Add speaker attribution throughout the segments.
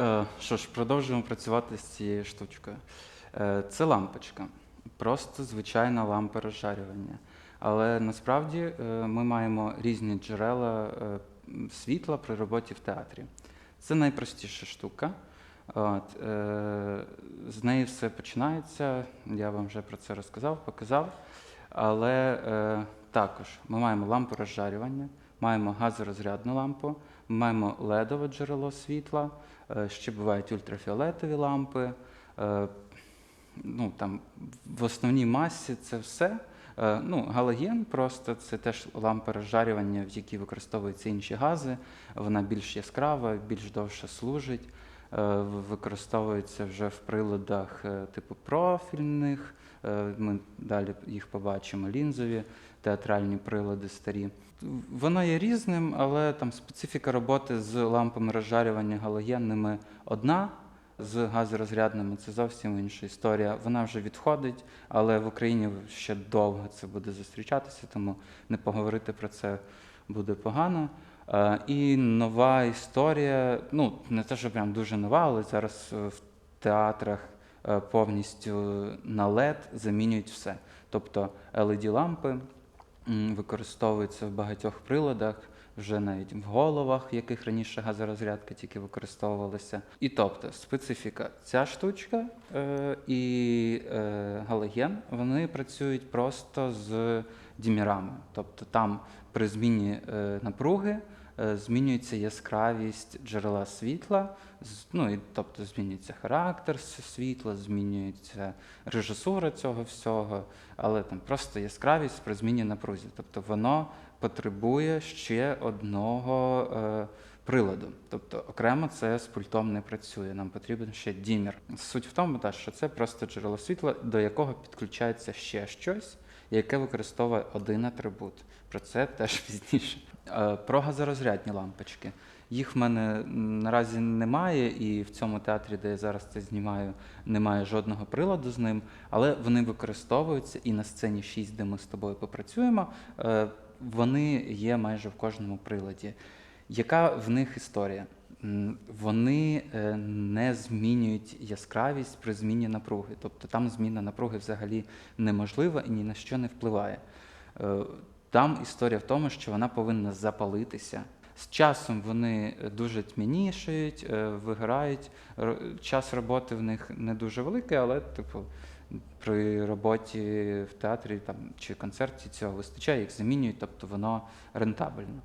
Speaker 1: Е, Що ж, продовжуємо працювати з цією штучкою. Е, Це лампочка, просто звичайна лампа розжарювання. Але насправді е, ми маємо різні джерела світла при роботі в театрі. Це найпростіша штука. От, з неї все починається. Я вам вже про це розказав, показав. Але також ми маємо лампу розжарювання, маємо газорозрядну лампу, маємо ледове джерело світла, е, ще бувають ультрафіолетові лампи. Е, ну, там, в основній масі це все. Е, ну, галоген просто це теж лампа розжарювання, в якій використовуються інші гази. Вона більш яскрава, більш довше служить. Використовується вже в приладах типу профільних. Ми далі їх побачимо, лінзові, театральні прилади старі. Воно є різним, але там специфіка роботи з лампами розжарювання галогенними одна, з газорозрядними це зовсім інша історія. Вона вже відходить, але в Україні ще довго це буде зустрічатися, тому не поговорити про це буде погано. Е, І нова історія, ну не те, що прям дуже нова, але зараз е, в театрах е, повністю на LED замінюють все. Тобто LED-лампи м, використовуються в багатьох приладах, вже навіть в головах, в яких раніше газорозрядка тільки використовувалася. І тобто специфіка ця штучка е, і е, галоген вони працюють просто з дімірами. Тобто там при зміні е, напруги змінюється яскравість джерела світла, ну і тобто змінюється характер світла, змінюється режисура цього всього, але там просто яскравість при зміні напрузі. Тобто воно потребує ще одного е, приладу. Тобто окремо це з пультом не працює. Нам потрібен ще дімер. Суть в тому, та, що це просто джерело світла, до якого підключається ще щось, яке використовує один атрибут. Про це теж пізніше. Е, Про газорозрядні лампочки. Їх в мене наразі немає, і в цьому театрі, де я зараз це знімаю, немає жодного приладу з ним, але вони використовуються і на сцені 6, де ми з тобою попрацюємо, е, вони є майже в кожному приладі. Яка в них історія? Вони е, не змінюють яскравість при зміні напруги. Тобто там зміна напруги взагалі неможлива і ні на що не впливає. Е, Там історія в тому, що вона повинна запалитися. З часом вони е, дуже тьмянішають, виграють. Час роботи в них не дуже великий, але типу, при роботі в театрі там, чи концерті цього вистачає, їх замінюють, тобто воно рентабельно.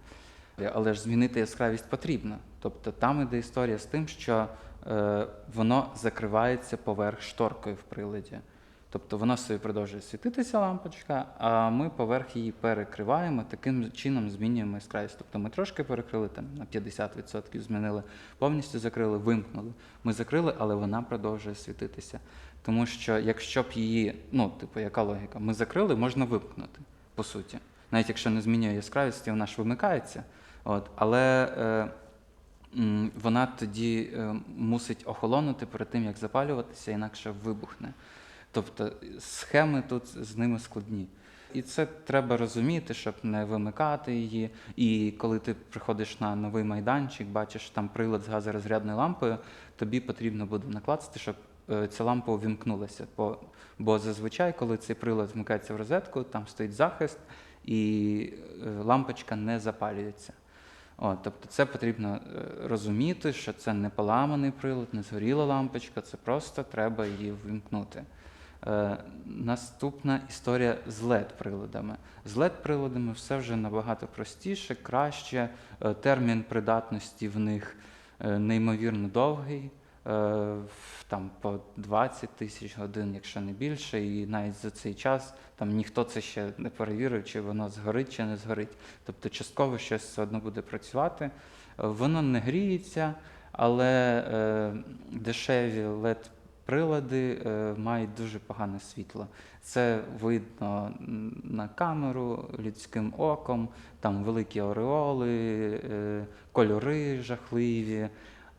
Speaker 1: Але ж змінити яскравість потрібно. Тобто там іде історія з тим, що е, воно закривається поверх шторкою в приладі. Тобто воно собі продовжує світитися лампочка, а ми поверх її перекриваємо, таким чином змінюємо яскравість. Тобто ми трошки перекрили там на 50% змінили, повністю закрили, вимкнули. Ми закрили, але вона продовжує світитися. Тому що якщо б її, ну, типу, яка логіка? Ми закрили, можна вимкнути, по суті. Навіть якщо не змінює яскравість, вона ж вимикається. От, але е, вона тоді е, мусить охолонути перед тим, як запалюватися, інакше вибухне. Тобто схеми тут з ними складні. І це треба розуміти, щоб не вимикати її. І коли ти приходиш на новий майданчик, бачиш там прилад з газорозрядною лампою, тобі потрібно буде накласти, щоб е, ця лампа увімкнулася. Бо, бо зазвичай, коли цей прилад вмикається в розетку, там стоїть захист, і е, лампочка не запалюється. От, тобто це потрібно е, розуміти, що це не поламаний прилад, не згоріла лампочка, це просто треба її вимкнути. Е, наступна історія з LED-приладами. З LED-приладами все вже набагато простіше, краще. Е, термін придатності в них е, неймовірно довгий, там по 20 тисяч годин, якщо не більше, і навіть за цей час там ніхто це ще не перевірив, чи воно згорить чи не згорить. Тобто частково щось все одно буде працювати. Е, Воно не гріється, але е, дешеві LED прилади е, мають дуже погане світло. Це видно на камеру людським оком, там великі ореоли, е, кольори жахливі.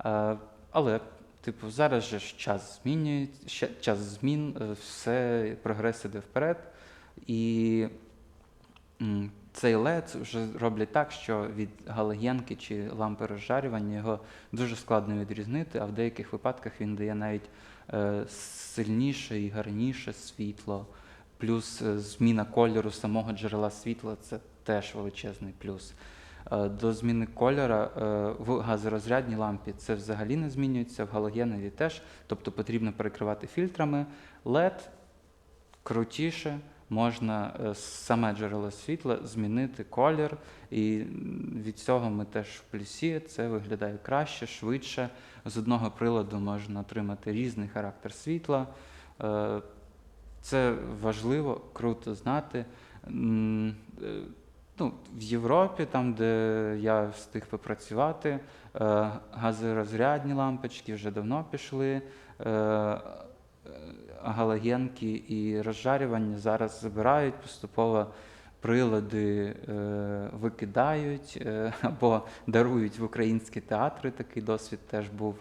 Speaker 1: Е, але, типу, зараз же ж час змінює, час змін, е, все, прогрес іде вперед. І цей LED вже роблять так, що від галогенки чи лампи розжарювання його дуже складно відрізнити, а в деяких випадках він дає навіть е, сильніше і гарніше світло. Плюс е, зміна кольору самого джерела світла це теж величезний плюс. Е, До зміни кольора е, в газорозрядній лампі це взагалі не змінюється, в галогеновій теж. Тобто потрібно перекривати фільтрами. LED крутіше, можна е, саме джерело світла змінити колір, і від цього ми теж в плюсі. Це виглядає краще, швидше. З одного приладу можна отримати різний характер світла. Це важливо, круто знати. Ну, в Європі, там, де я встиг попрацювати, е, газорозрядні лампочки вже давно пішли. е, е, Галогенки і розжарювання зараз забирають поступово прилади е, викидають е, або дарують в українські театри. Такий досвід теж був.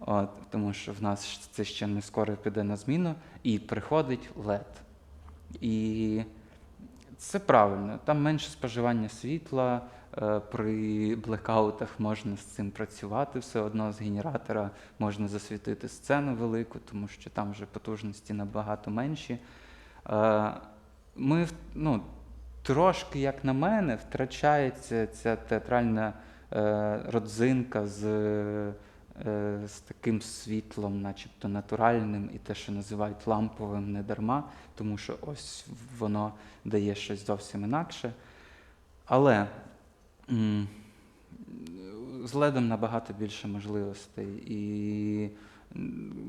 Speaker 1: От, тому що в нас це ще не скоро піде на зміну, і приходить LED. І це правильно. Там менше споживання світла. е, При блекаутах можна з цим працювати все одно з генератора, можна засвітити сцену велику, тому що там вже потужності набагато менші. Е, Ми ну, трошки, як на мене, втрачається ця театральна е, родзинка з, з таким світлом, начебто натуральним, і те, що називають ламповим, не дарма, тому що ось воно дає щось зовсім інакше. Але з ледом набагато більше можливостей, і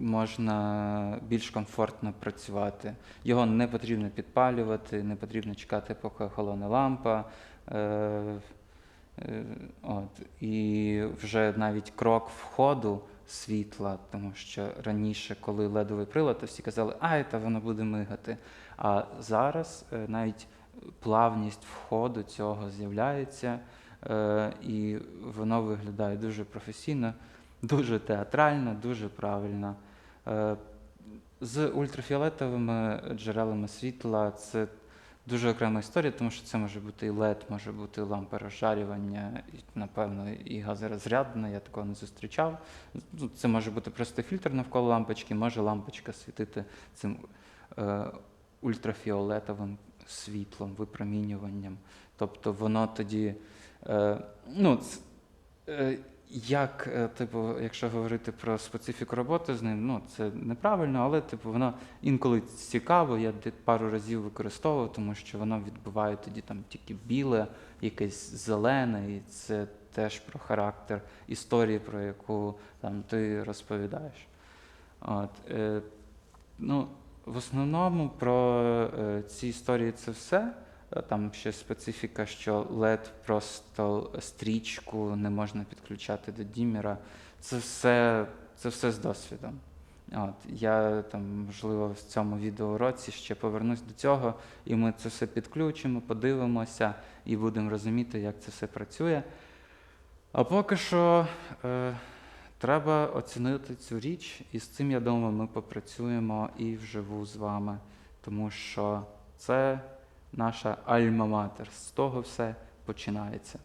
Speaker 1: можна більш комфортно працювати. Його не потрібно підпалювати, не потрібно чекати, поки охолоне лампа. Е, От. І вже навіть крок входу світла, тому що раніше, коли ледовий прилад, то всі казали, ай, та воно буде мигати. А зараз е, навіть плавність входу цього з'являється, е, і воно виглядає дуже професійно, дуже театрально, дуже правильно. З ультрафіолетовими джерелами світла це дуже окрема історія, тому що це може бути і LED, може бути лампа розжарювання, і, напевно, і газорозрядна, я такого не зустрічав. Ну, Це може бути просто фільтр навколо лампочки, може лампочка світити цим е, ультрафіолетовим світлом, випромінюванням. Тобто воно тоді, е, ну, е, як, е, типу, якщо говорити про специфіку роботи з ним, ну це неправильно, але типу воно інколи цікаво. Я пару разів використовував, тому що воно відбиває тоді там тільки біле, якесь зелене, і це теж про характер історії, про яку там ти розповідаєш. От, е, ну, в основному про е, ці історії це все. Е, Там ще специфіка, що LED просто стрічку не можна підключати до дімера. Це все, це все з досвідом. От, я там, можливо, в цьому відеоуроці ще повернусь до цього, і ми це все підключимо, подивимося і будемо розуміти, як це все працює. А поки що е, треба оцінити цю річ, і з цим, я думаю, ми попрацюємо і вживу з вами, тому що це наша альма-матер. З того все починається.